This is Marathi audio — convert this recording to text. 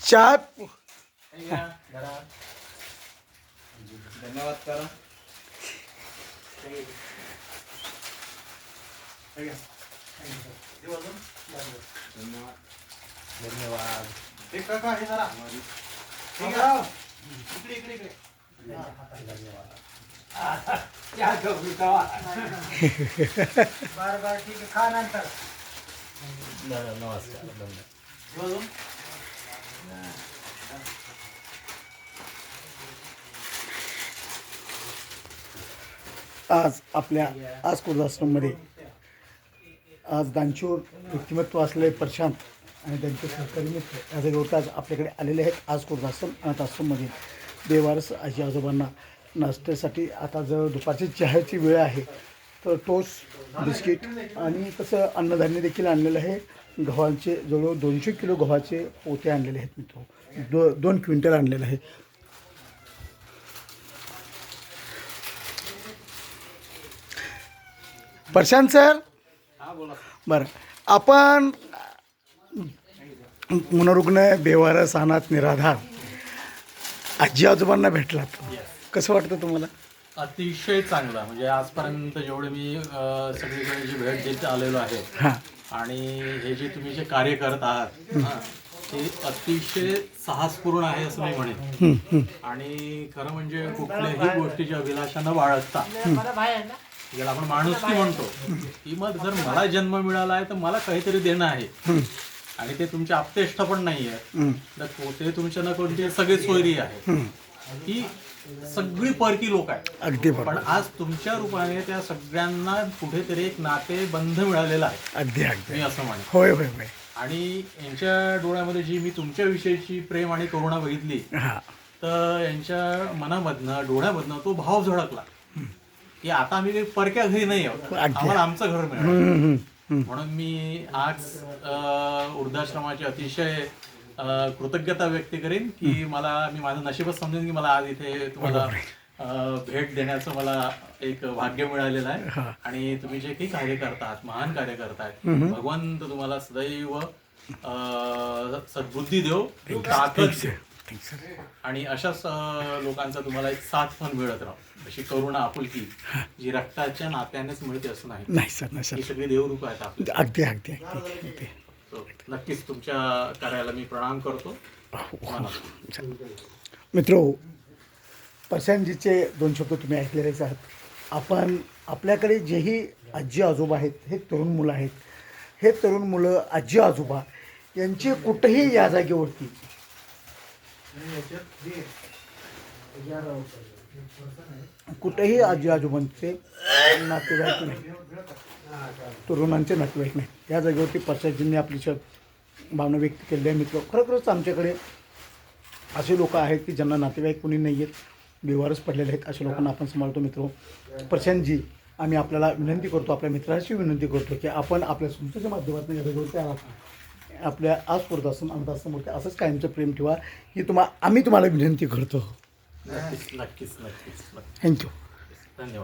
चहा धन्यवाद करा धन्यवाद धन्यवाद हे ठीक इकडे बार बार ठीक खा नंतर नमस्कार आज आपल्या आज कुर्दाश्रममध्ये आज दानशूर व्यक्तिमत्व असलेले प्रशांत आणि त्यांचे सहकारी मित्र या जागेवरती आज आपल्याकडे आलेले आहेत. आज कुर्दाश्रम अनाथ आश्रममध्ये देवारस आजी आजोबांना नाश्त्यासाठी आता जवळ दुपारची चहाची वेळ आहे. तर टोस्ट बिस्किट आणि तसं अन्नधान्य देखील आणलेलं आहे. गव्हाचे जवळजवळ दोनशे किलो गव्हाचे पोते आणलेले आहेत मित्र. दो दोन क्विंटल आणलेलं आहे. प्रशांत सर? बरं. आपण मनोरुग्ण बेवारस अनाथ निराधार आजी आजोबांना भेटलात. कसं वाटतं तुम्हाला? अतिशय चांगला. म्हणजे आजपर्यंत जेवढे मी अ, सगळीकडे जी भेट देत आलेलो आहे हां. आणि हे जे तुम्ही जे कार्य करत आहात हा, ते अतिशय साहसपूर्ण आहे असं मी म्हणेन. आणि खरं म्हणजे कुठल्याही गोष्टीची अभिलाषा न बाळगता मला बाहेर आहे ना. ज्याला आपण माणुसकी म्हणतो की मग जर मला जन्म मिळाला आहे तर मला काहीतरी देणं आहे. आणि ते तुमचे आपतेष्ट पण नाही आहे हं. तर को- ते तुमच्या ना कोणते सगळे सोयरी आहे. ही सगळी परकी लोक आहेत. अगदी पण बरोबर आज तुमच्या रूपाने त्या सगळ्यांना कुठेतरी एक नाते बंध मिळालेला आहे. अगदी अगदी. मी असं म्हणेन. होय होय होय. आणि यांच्या डोळ्यामध्ये जी मी तुमच्या विषयीची प्रेम आणि करुणा बघितली हां. तर यांच्या मनामधनं डोळ्यामधनं तो भाव झळकला. की आता आम्ही काही परक्या घरी नाही आहोत. अगदी. आम्हाला आमचं घर मिळालं. म्हणून मी आज अ, वृद्धाश्रमाची अतिशय कृतज्ञता व्यक्त करेन की मला मी माझं नशीबच समजेन की मला आज इथे तुम्हाला भेट देण्याचं मला एक भाग्य मिळालेलं आहे. आणि तुम्ही जे काही कार्य करतात महान कार्य करतायत भगवंत तुम्हाला सदैव सद्बुद्धी देव ताकद आणि अशाच लोकांचा तुम्हाला एक साथ पण मिळत राहो. अशी करुणा आपुलकी जी रक्ताच्या नात्यानेच मिळते असं नाही. ही सगळी देवरूप आहेत आपली अगदी अगदी. नक्कीच तुमच्या कार्याला मी प्रणाम करतो. मित्र प्रशांतजीचे दोन शब्द तुम्ही ऐकलेलेच आहात आपण आपल्याकडे जेही आजी आजोबा आहेत हे तरुण मुलं आहेत हे तरुण मुलं आजी आजोबा यांचे कुठेही या जागेवरती कुठेही आजी आजोबांचे नातेवाईक नाही. तरुणांचे नातेवाईक नाही. या जागेवरती प्रशांतजींनी आपली श भावना व्यक्त केलेली आहे. मित्र खरोखरच आमच्याकडे असे लोक आहेत की ज्यांना नातेवाईक कोणी नाही आहेत बेवारच पडलेले आहेत अशा लोकांना आपण सांभाळतो. मित्र प्रशांतजी आम्ही आपल्याला विनंती करतो आपल्या मित्राशी विनंती करतो की आपण आपल्या संस्थेच्या माध्यमातून या जागेवरती आलात आपल्या आज असून अनाथाश्रमवरती असंच कायमचं प्रेम ठेवा ही तुम्हा आम्ही तुम्हाला विनंती करतो. नक्कीच नक्कीच नक्कीच. थँक्यू धन्यवाद